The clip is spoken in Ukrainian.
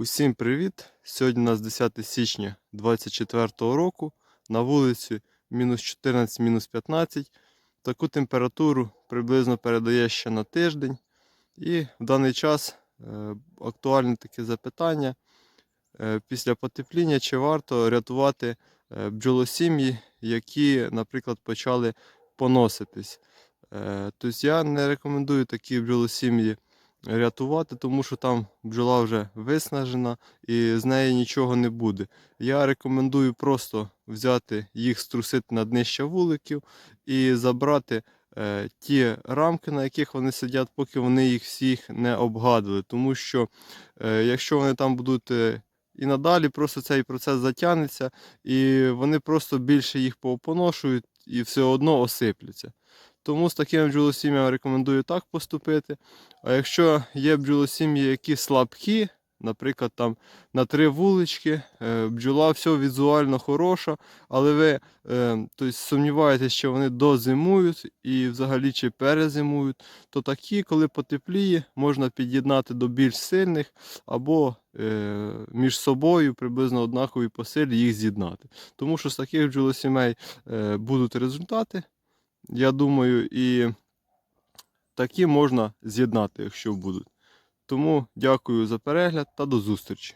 Усім привіт! Сьогодні у нас 10 січня 2024 року. На вулиці мінус 14, мінус 15. Таку температуру приблизно передає ще на тиждень. І в даний час е, актуальне таке запитання. Е, Після потепління чи варто рятувати е, бджолосім'ї, які, наприклад, почали поноситись. Тобто я не рекомендую такі бджолосім'ї рятувати, тому що там бджола вже виснажена і з неї нічого не буде. Я рекомендую просто взяти їх, струсити на днище вуликів і забрати е, ті рамки, на яких вони сидять, поки вони їх всіх не обгадили. Тому що е, якщо вони там будуть. е, і надалі просто цей процес затягнеться, і вони просто більше їх поопоношують і все одно осипляться. Тому з такими бджолосім'ями рекомендую так поступити. А якщо є бджолосім'ї, які слабкі, наприклад, там на три вулички, е, бджола все візуально хороша, але ви е, тобто, сумніваєтесь, що вони дозимують і взагалі чи перезимують, то такі, коли потепліє, можна під'єднати до більш сильних або е, між собою приблизно однакові по силі їх з'єднати. Тому що з таких бджолосімей будуть результати. Я думаю, і такі можна з'єднати, якщо будуть. Тому дякую за перегляд та до зустрічі.